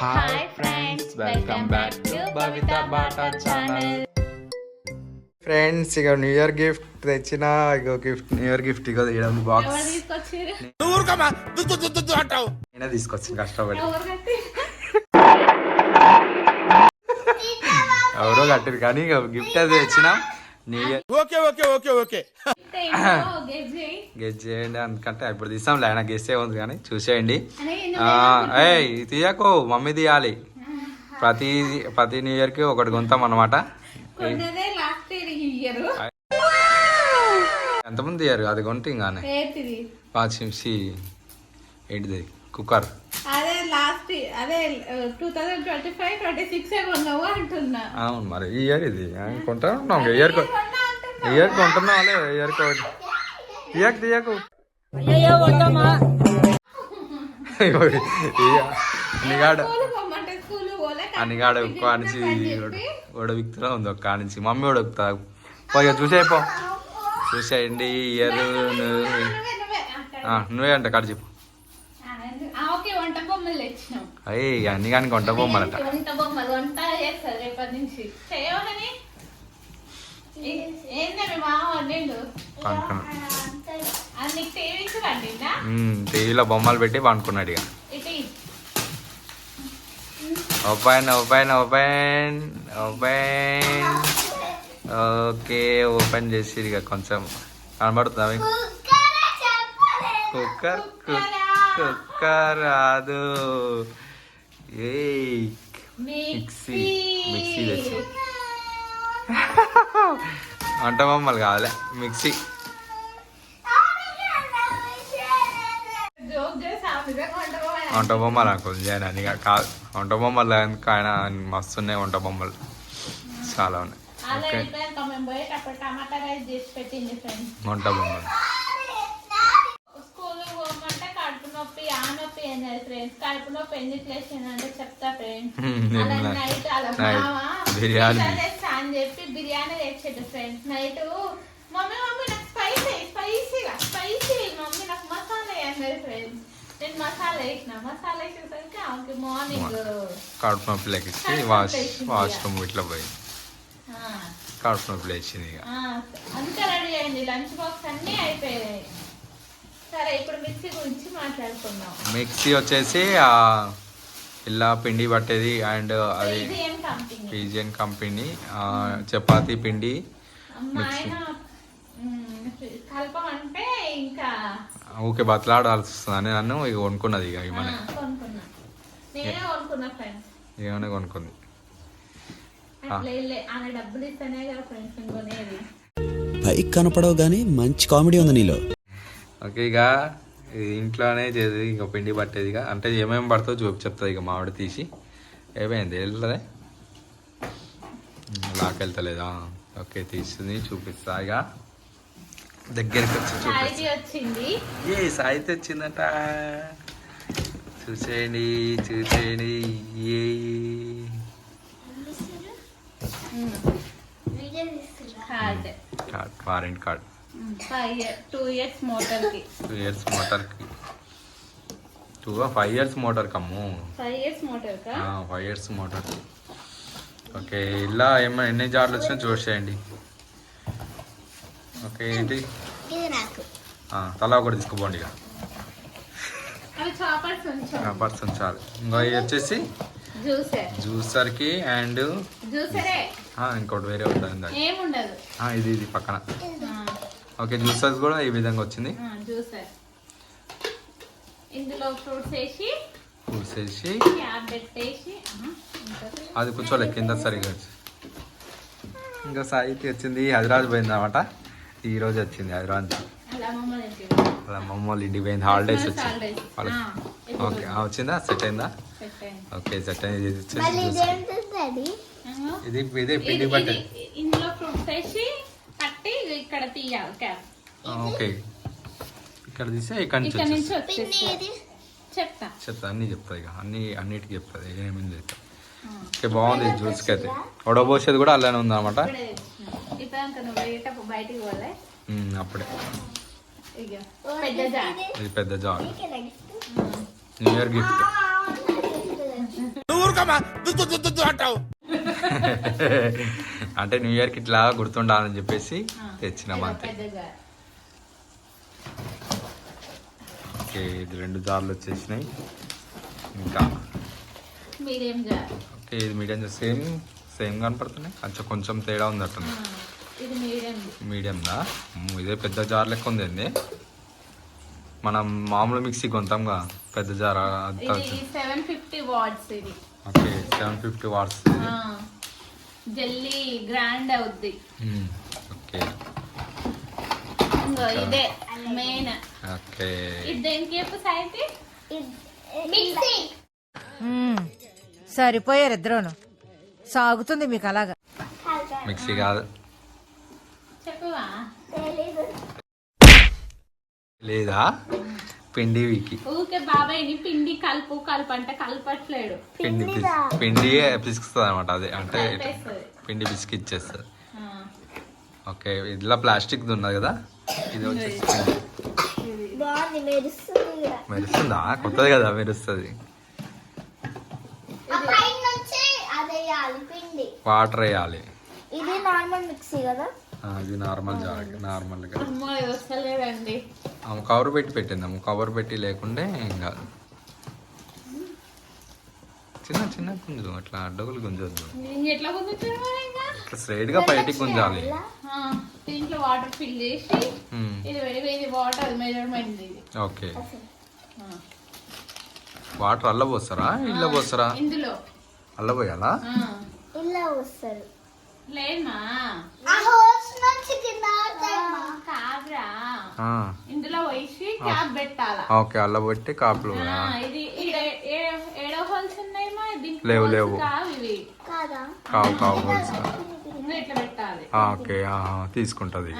Hi friends welcome back to Bata channel friends ఇక new year gift తెచ్చిన ఇక gift new year gift ఇక తీయడం బాక్స్ నేనే తీసుకొచ్చింది కష్టపడి. ఎవరో కట్టారు కానీ ఇక గిఫ్ట్ అది తెచ్చిన. న్యూ ఇయర్ గెస్ చేయి గెస్ చేయండి అందుకంటే ఇప్పుడు తీసాం ఆయన గెస్సే ఉంది కానీ చూసేయండి. ఏయ్ తీయకు మమ్మీ తీయాలి. ప్రతి ప్రతి న్యూ ఇయర్కి ఒకటి కొంటాం అనమాట ఎంతమంది తీయరు? అది కొంటే పాచిసి ఏంటిది? కుక్కర్. అదే లాస్ట్ అదే two thousand twenty five twenty six కొన్నావు అంటున్నా. అవును మరి ఈ ఇయర్ ఇది. కొంటా. ఉన్నాం ఇయర్ ఇయర్ కొంటున్నాం అలే ఇయర్ ఒకటి తీయకు తీయకు. నిగాడు అనిగాడు. ఒక్క నుంచి ఉడవిక్తులో ఉంది ఒక్క నుంచి మమ్మీ ఉడవిక్తా పోయి చూసేపో చూసేయండి ఇయర్ నువ్వే అంట కాదు చెప్పు ఆ, ఆ, ఓకే వంట బొమ్మలు తెచ్చినాం అయ్యి అన్ని కానీ కొంట బొమ్మలట వంట బొమ్మలు వంట చేస్తారు రేపటి నుంచి. వండిందా టీవీలో బొమ్మలు పెట్టి పండుకున్నాడు ఇక. Open open open open. Okay open చేసి ఇక కొంచెం. కనబడుతుందా మీకు? కుక్కర్ కుక్- కుక్కర్ రాదు. ఏ మిక్సీ మిక్సీ తెచ్చి వంట బొమ్మలు కావాలి మిక్సీ వంట బొమ్మ వంట బొమ్మలు నాకు చేయను అని కాదు వంట బొమ్మలు ఎందుకు ఆయన మస్తున్నాయి వంట బొమ్మలు చాలా ఉన్నాయి ఓకే అయిపోయాక మేము పోయేటప్పుడు టమాటా రైస్ చేసి పెట్టింది ఫ్రెండ్స్ వంట బొమ్మలు స్కూల్ పోమంటే కడుపు నొప్పి ఫ్రెండ్స్ కడుపు నొప్పి ఎందుకు చెప్తా ఫ్రెండ్స్ అలా నైట్ అలా మామ బిర్యానీ. అని చెప్పి బిర్యానీ తెచ్చాడు ఫ్రెండ్స్ నైట్ మమ్మీ మమ్మీ నాకు స్పైసీ స్పైసీగా స్పైసీ మమ్మీ నాకు మసాలా ఫ్రెండ్స్ నేను మసాలా వేసిన మసాలా వేసేసరికి ఆమెకి మార్నింగ్ కడుపు నొప్పి లెక్కించి కడుపు వాష్ నొప్పి వేసింది వాష్రూమ్ ఇట్లా పోయి. కడుపు నొప్పి లేచింది ఇక. అంతా రెడీ అయింది. లంచ్ బాక్స్ అన్నీ అయిపోయాయి సరే ఇప్పుడు మిక్సీ గురించి మాట్లాడుకుందాం. మిక్సీ వచ్చేసి ఆ ఇలా పిండి పట్టేది అండ్ అది పీజియన్ కంపెనీ ఆ, చపాతీ పిండి మా ఆయన మ్, కలపమంటే ఇంకా ఊకే బతలాడాల్సి వస్తుంది అని నన్ను ఇక కొనుక్కున్నది ఇక ఆ, ఏమని కొనుక్కుంది. పైకి కనపడవు కానీ మంచి కామెడీ ఉంది నీలో. ఓకే ఇక ఇది ఇంట్లోనే చేసేది ఇక పిండి పట్టేది ఇక. అంటే ఏమేమి పడుతుందో చూపి చెప్తుంది ఇక మామిడి తీసి. ఏమైంది వెళ్తుంది లాకెళ్తలేదా? ఓకే తీస్తుంది చూపిస్తా ఇక. దగ్గరికి వచ్చి చూపిస్తా ఏ సాయితే వచ్చిందట చూసేయండి చూసేయండి. ఏ. Card. Card warrant card. Five two years మోటార్కి. Two years మోటార్కి టూ ఫైవ్ ఇయర్స్ మోటార్కి అమ్ము? ఫైవ్ ఇయర్స్ మోటార్ కా? ఫైవ్ ఇయర్స్ మోటార్ ఓకే ఇలా ఏమైనా ఎన్ని జార్లు వచ్చినా చూసేయండి ఓకే ఏంటి? ఆ, తలా ఒకటి తీసుకుపోండి ఇక. చాపర్స్ ఉంచాం పర్సన్ చాలు ఇంకా ఇవి వచ్చేసి జ్యూసర్ జ్యూసర్కి అండ్ ఇంకోటి వేరే ఉంటుంది ఇది ఇది పక్కన. ఓకే జ్యూసర్స్ కూడా ఈ విధంగా వచ్చింది. జ్యూసర్ ఇందులో ఫ్రూట్స్ వేసి. అది కూర్చోలే కింద సరిగా ఇంకా సాయికి వచ్చింది హైదరాబాద్ పోయింది అనమాట ఈ రోజు వచ్చింది హైదరాబాద్ అలా మమ్మల్ని వాళ్ళ మమ్మ వాళ్ళ ఇంటికి పోయింది హాలిడేస్ Christmas వచ్చి holidays. వాళ్ళకి ఆ, ఇప్పుడు ఓకే ఆ, వచ్చిందా? సెట్ అయిందా. ఓకే సెట్ అయింది ఇది. ఇది పిండి ఇది- ఇందులో ఫ్రూట్స్ వేసి పట్టి ఇక్కడ తీయాలి క్యాప్ ఓకే. ఇక్కడ తీస్తే ఇక్కడ నుంచి ఇక్కడ నుంచి వచ్చేసి చెప్తా. చెప్తా అన్ని చెప్తా ఇక. అన్ని అన్నిటికీ చెప్తుంది ఏమేమి చెప్తా. ఓకే బాగుంది జ్యూస్కి అయితే ఉడబోసేది కూడా అలానే ఉంది అనమాట ఇప్పుడే తెచ్చిన. ఇప్పుడు ఇంకా నువ్వు పోయేటప్పుడు బయటికి పోలే. అప్పుడే. ఇక పెద్ద జార్ ఇది. పెద్ద జార్ న్యూ ఇయర్ గిఫ్ట్ అంటే న్యూ ఇయర్కి ఇట్లా గుర్తుండాలని చెప్పేసి తెచ్చినాం అంతే. ఓకే ఇది రెండు జార్లు వచ్చేసినాయి. ఇంకా. ఓకే ఇది మీడియం సేమ్ సేమ్ కనపడుతున్నాయి. కొంచెం కొంచెం తేడా ఉంది అట్టుంది మీడియందా? ఇదే పెద్ద జార్ లెక్క ఉంది మనం మామూలు మిక్సీ కొంటాంగా పెద్ద jar okay seven fifty watts జల్లీ గ్రాండ్ అవుద్ది. ఓకే. ఇదే మెయిన్. ఓకే. ఇది దేనికి చెప్పు సాయికి? మ్మ్. సరిపోయారు ఇద్దరును. సాగుతుంది మీకు అలాగా. మిక్సీ కాదు. చెప్పువా? లేదా? పిండి వీకి. ఊకే బాబాయ్ని పిండి కలుపు కలుపు అంటే కలపట్లేడు. పిండి పిస్- పిండి పిసుకుతుంది అనమాట అదే అంటే కలిపేస్తుంది. పిండి పిసికి ఇచ్చేస్తుంది ఆ, ఓకే ఇట్లా ప్లాస్టిక్ ఉన్నది కదా? ఇది వచ్చేసి పిండి. బాగుంది మెరుస్తుంది కూడా. మెరుస్తుందా? కొత్తది కదా మెరుస్తుంది. ఆ పైన నుంచి అదే వేయాలి పిండి. వాటర్ వేయాలి. ఇది నార్మల్ మిక్సీ కదా? ఆ, ఇది నార్మల్ జార్ నార్మల్గా. అమ్మో ఇది వస్తలేదండి. ఆమె కవర్ పెట్టి పెట్టింది. ఆమె కవర్ పెట్టి లేకుంటే ఏం కాదు చిన్న చిన్న గుంజు అట్లా అడ్డగులు గుంజొద్దు. ఇట్లా స్ట్రైట్గా బయటికి గుంజాలి. దీంట్లో వాటర్ ఫిల్ చేసి ఇది ఇది వాటర్ మెజర్మెంట్ ఇది. ఓకే. వాటర్ అల్ల పోస్తారా? ఇళ్ళ పోస్తారా? ఇందులో. అల్ల పోయాలా? ఆ. ఇలా వస్తారు లేదమ్మా ఆ హోల్స్ నుంచి కింద పడతాయమ్మా. కాదురా. ఆ, ఇందులో వేసి క్యాప్ పెట్టాలా? ఓకే అల్ల పెట్టి కాపులు ఆ, ఇది ఈడ ఏ- ఏడో హోల్స్ ఉన్నాయమ్మా దీనికి లేవు, లేవు. కావు కాదా? కావు కావు హోల్స్ ఇట్లా పెట్టాలి. ఓకే తీసుకుంటది.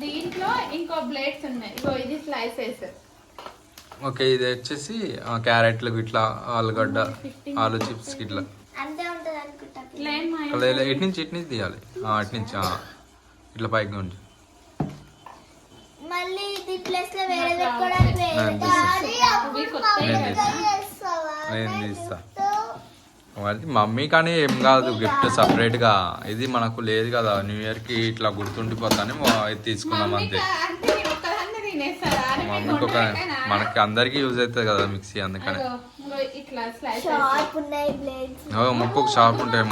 దీంట్లో ఇంకో బ్లేడ్స్ ఉన్నాయి. ఇగో ఇది స్లైసెస్. ఓకే ఇది వచ్చేసి క్యారెట్లు ఇట్లా ఆలుగడ్డ ఆలు చిప్స్ ఇట్లా. అంతే ఇటు నుంచి ఇటు నుంచి తీయాలి? ఇటు నుంచి. ఇట్లా పైకి ఉంచి. నేను మమ్మీ తీస్తా. అది కానీ ఏం కాదు గిఫ్ట్ సపరేట్గా ఇది మనకు లేదు కదా న్యూ ఇయర్కి ఇట్లా గుర్తుండిపోతాని ఇది తీసుకున్నాం అంతే. అంటే మమ్మీకి ఒక? మనకి అందరికి యూజ్ అవుతుంది కదా మిక్సీ అందుకని అగో, ఇంగో ఇట్లా స్లైసెస్ షార్ప్ ఉన్నాయి బ్లేడ్స్. ఓ, ముక్కు షార్ప్ ఉంటాయి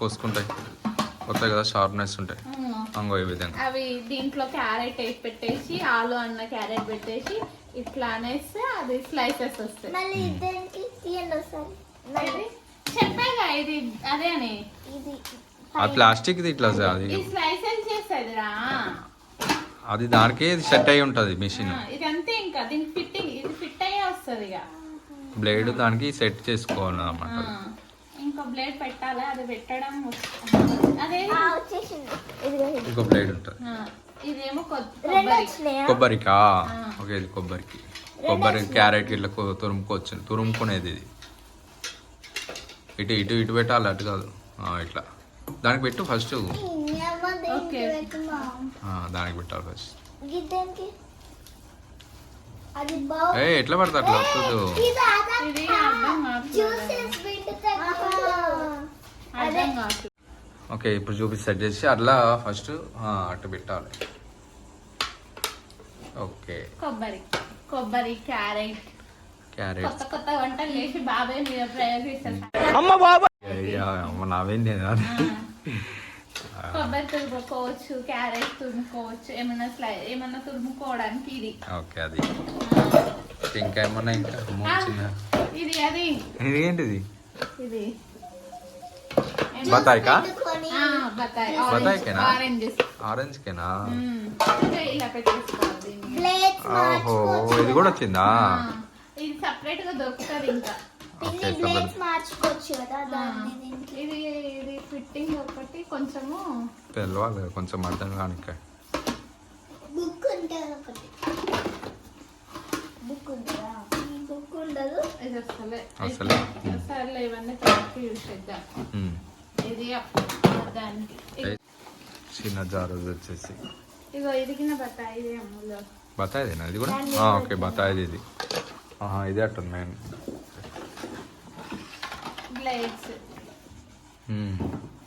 కోసుకుంటాయి. కొత్తాయి కదా షార్ప్నెస్ ఉంటాయి. అంగో ఈ విధంగా. అవి దీంట్లో క్యారెట్ వేసి పెట్టేసి ఆలు అన్న క్యారెట్ పెట్టేసి ఇట్లా అనేస్తే అది స్లైసెస్ వస్తాయి. మళ్ళీ తీయండి చెప్పాగా ఇది అదే అని. ఇది ఆ ప్లాస్టిక్ ఇట్లా అది. స్లైసెస్ చేసేదిరా అది దానికి సెట్ అయి ఉంటుంది మిషన్. ఇది అంతే ఇంకా దీనికి ఫిట్టింగ్ ఇది ఫిట్ అయ్యే వస్తుంది ఇక బ్లేడ్ దానికి సెట్ చేసుకోవాలి అన్నమాట ఆ, ఇంకో బ్లేడ్ పెట్టాలి? అది పెట్టడం అదే. ఆ, వచ్చేసింది. ఇదిగో ఇది. ఇంకో బ్లేడ్ ఉంటుంది. ఇదేమో కొబ్బరికా? ఓకే ఇది కొబ్బరికి. కొబ్బరి క్యారెట్ ఇట్లా తురుముకోవచ్చు. తురుముకునేది ఇది. ఇటు ఇటు ఇటు పెట్టాలి అటు కాదు. ఇట్లా. దానికి పెట్టు ఫస్ట్. దేనికి పెట్టాలి ఫస్ట్. ఏ ఎట్లా పడితే అట్లా? వస్తుంది ఓకే ఇప్పుడు చూపి సెట్ చేసి అట్లా ఫస్ట్ అటు పెట్టాలి. ఓకే. కొబ్బరి కొబ్బరి క్యారెట్. క్యారెట్. కొత్త కొత్త వంటలు చేసి బాబాయ్ మీద ప్రయోగిస్తారు నావేంటి కొబ్బరి తురుముకోవచ్చు క్యారెట్ తురుముకోవచ్చు ఏమైనా స్లై ఏమైనా తురుముకోవడానికి ఇది ఓకే అది ఇంకా ఏమన్నా ఇంకా ఇది అది ఇది ఏంటిది ఇది బత్తాయికా ఆ, బత్తాయి బత్తాయికేనా? ఆరెంజెస్ ఆరెంజ్కేనా ఇలా పెట్టేసుకోవాలి దీన్ని. ప్లేట్స్ ఓహో ఇది కూడా వచ్చిందా ఇది సపరేట్గా దొరుకుతుంది ఇంకా ఇది ఇది ఫిట్టింగ్ ఒకటి కొంచెము తెలవాలి కొంచెం అర్థం కానిక. బుక్ ఉంటుంది ఒకటి. బుక్ ఉంటుందా? బుక్ ఉండదు. ఇది వస్తలే అసలే. సర్లే ఇవన్నీ తర్వాత యూజ్ చేద్దాం. ఇది దానికి. చిన్న జారు వచ్చేసి. ఇగో ఇదిగిన బత్తాయి బతాయిదేనా ఇది కూడా? ఆ, ఓకే బతాయిది ఇది. ఇది అట్టుంది మెయిన్ మ్మ్.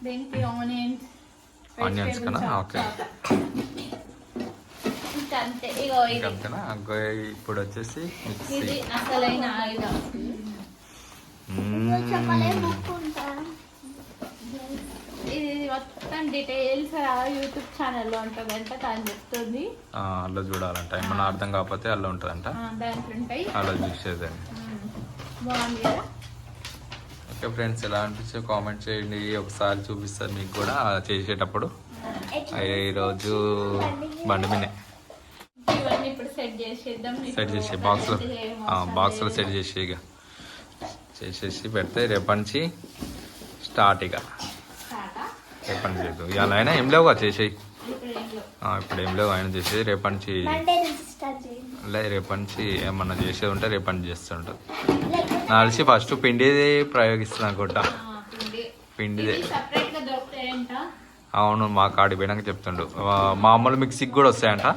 దీనికి ఆనియన్స్ Onions. కనా? Okay. ఇంకా అంతే ఇగో ఇది. ఇప్పుడు వచ్చేసి మిక్సీ. ఇది అసలైన ఆయుధం. మొత్తం డీటెయిల్స్ యూట్యూబ్ ఛానల్లో తను చెప్తుంది. ఆ, అలా చూడాలంట. ఏమన్నా అర్థం కాకపోతే అలా ఉంటుందంట. ఆ, దాంట్లో ఉంటాయి. అలా చూసేదండి. బాగుంది కదా? Okay friends. ఎలా అనిపించే కామెంట్ చేయండి. ఒకసారి చూపిస్తారు మీకు కూడా. చేసేటప్పుడు. ఈరోజు బండి ఇప్పుడు సెట్ చేసి బాక్స్లో బాక్స్లో సెట్ చేసి ఇక. చేసేసి పెడితే రేపటి నుంచి స్టార్ట్ ఇక. రేపటి నుంచి ఇవాళ అయినా ఏం లేవుగా చేసేయి. ఇప్పుడు ఏం లేవు. లేవు ఆయన చేసేది రేపటి నుంచి లే రేపటి నుంచి ఏమన్నా చేసేది ఉంటే రేపటి నుంచి చేస్తుంటారు లేకపోతే నా తెలిసి ఫస్ట్ పిండిది. ప్రయోగిస్తుంది అనుకుంటా పిండిదే అవును మా కాడి పోయినాక చెప్తుండు. మామూలు మిక్సీకి కూడా వస్తాయంట.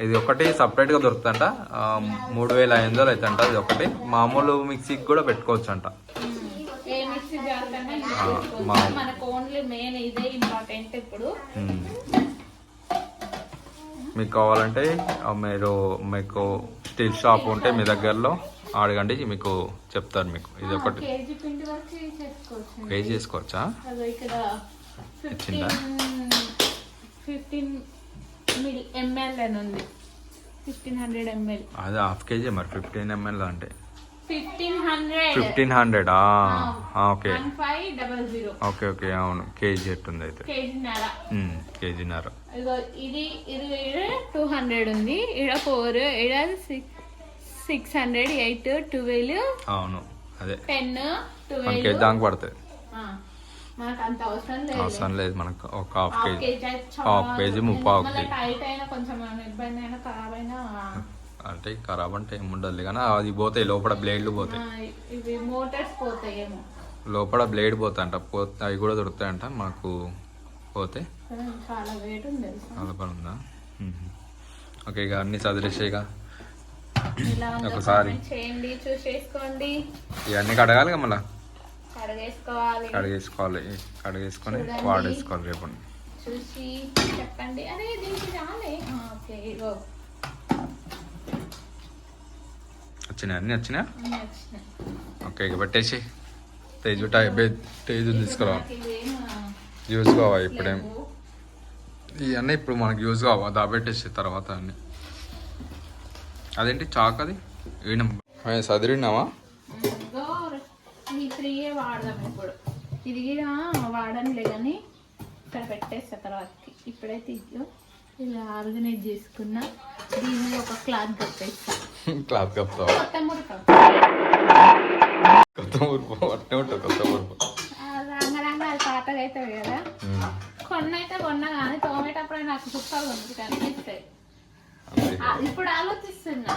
ఇది ఒకటి సపరేట్గా దొరుకుతుందంట ఆ, మూడు వేల ఐదు వందలు అవుతుంట ఇది ఒకటి. మామూలు మిక్సీకి కూడా పెట్టుకోవచ్చు. అంట మీకు కావాలంటే మీరు మీకు స్టీల్ షాప్ ఉంటే మీ దగ్గరలో అడగండి మీకు చెప్తారు మీకు. ఇది ఒకటి కేజీ చేసుకోవచ్చు ఇచ్చిందా? ఫిఫ్టీన్ ఎంఎల్ అని ఉంది. Fifteen hundred ML. అది హాఫ్ కేజీ మరి ఫిఫ్టీన్ ఎంఎల్ అంటే. Fifteen hundred. Okay. Okay okay అవును. కేజీ ఎట్టుంది అయితే. కేజీన్నర ఇది ఇది టూ హండ్రెడ్ ఉంది. ఇడ ఫోర్ ఇడ సిక్స్ హండ్రెడ్ ఎయిట్ ట్వెల్వ్ అవును అదే. టెన్ ట్వెల్వ్ దాకా పడుతుంది. అవసరం లేదు. మనకు ఒక హాఫ్ కేజీ. హాఫ్. కేజీ ముప్పావు కేజీ అంటే ఖరాబ్ అంటే ఏమి ఉండదు కానీ అది పోతాయి లోపల బ్లేడ్లు పోతాయి. లోపల బ్లేడ్ పోతాయంట పోతే అవి కూడా దొరుకుతాయంట మాకు పోతే. చాలా పని ఉందా. ఓకే ఇక అన్ని ఉందో ఒకసారి. comment చేయండి చూసేసుకోండి. ఇవన్నీ కడగాలి మళ్ళీ? కడిగేసుకోవాలి. కడిగేసుకోవాలి. కడిగేసుకొని. వాడేసుకోవాలి రేపు. చూసి చెప్పండి. అరే దీనికి రాలే. ఆ, ఓకే ఇగో. వచ్చినాయి? అన్నీ వచ్చినాయి? ఓకే ఇక పెట్టేసి. తేజు తేజు తీసుకురా యూజ్ కావా ఇప్పుడేం. ఇవన్నీ ఇప్పుడు మనకి యూజ్ కావా? దాబెట్టేసి తర్వాత అన్ని. అదేంటి చాక్ అది? ఇదిగో ఈ త్రీయే వాడదాం ఇప్పుడు. వాడనులే కానీ ఇక్కడ పెట్టేస్తా తర్వాతకి. ఇప్పుడైతే ఇదిగో ఇలా ఆర్గనైజ్ చేసుకున్నా ఒక క్లాత్ క్లాత్ కప్తావా కొత్త కొత్త ఉంటుంది కొత్త అది పాతగా అవుతుంది కదా. మ్మ్. కొన్న కానీ తోమేటప్పుడే నాకు ఉంది కనిపిస్తాయి ఇప్పుడు ఆలోచిస్తున్నా.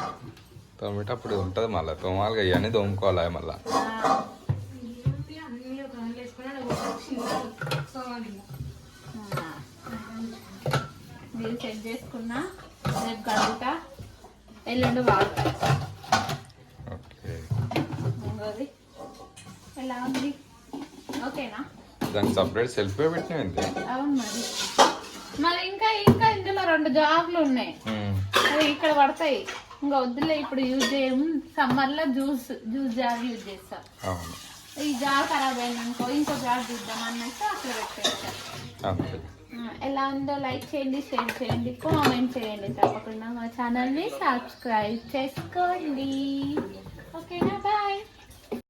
తోమేటప్పుడు ఉంటుంది మళ్ళీ. తోమాలిగా ఇవన్నీ తోముకోవాలి మళ్ళీ. ఇది సెట్ చేసుకున్నా రేపు కడుగుతా ఎల్లుండి వాడతా. ఓకే. ఇంకోది ఎలా ఉంది? ఓకేనా? దానికి సపరేట్ సెల్ఫ్ పెట్టినది అవును మరి. మరి ఇంకా ఇంకా రెండు జాబ్లు ఉన్నాయి. అవి ఇక్కడ పడతాయి. ఇంకా వద్దులే ఇప్పుడు యూజ్ చేయం. సమ్మర్లో జ్యూస్ జ్యూస్ జార్ యూజ్ చేస్తా. ఈ జార్ ఖరాబ్ అయిందనుకో ఇంకో జార్ చూద్దాం అన్నట్టు అక్కడ పెట్టేస్తా. ఎలా ఉందో లైక్ చేయండి షేర్ చేయండి కామెంట్ చేయండి తప్పకుండా మా ఛానల్ని సబ్స్క్రైబ్ చేసుకోండి. ఓకేనా బాయ్